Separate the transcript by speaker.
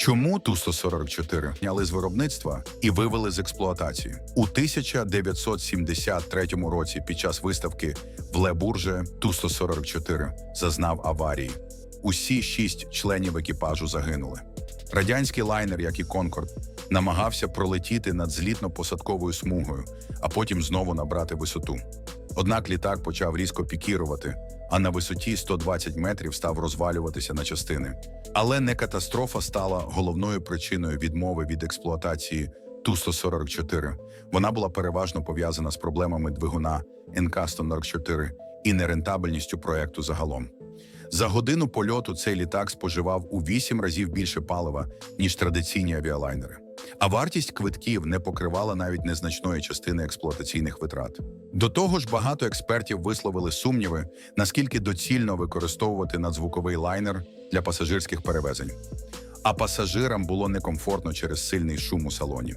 Speaker 1: Чому Ту-144 зняли з виробництва і вивели з експлуатації? У 1973 році під час виставки в Лебурже Ту-144 зазнав аварії. Усі шість членів екіпажу загинули. Радянський лайнер, як і Конкорд, намагався пролетіти над злітно-посадковою смугою, а потім знову набрати висоту. Однак літак почав різко пікірувати, а на висоті 120 метрів став розвалюватися на частини. Але не катастрофа стала головною причиною відмови від експлуатації Ту-144. Вона була переважно пов'язана з проблемами двигуна НК-144 і нерентабельністю проекту загалом. За годину польоту цей літак споживав у 8 разів більше палива, ніж традиційні авіалайнери. А вартість квитків не покривала навіть незначної частини експлуатаційних витрат. До того ж, багато експертів висловили сумніви, наскільки доцільно використовувати надзвуковий лайнер для пасажирських перевезень. А пасажирам було некомфортно через сильний шум у салоні.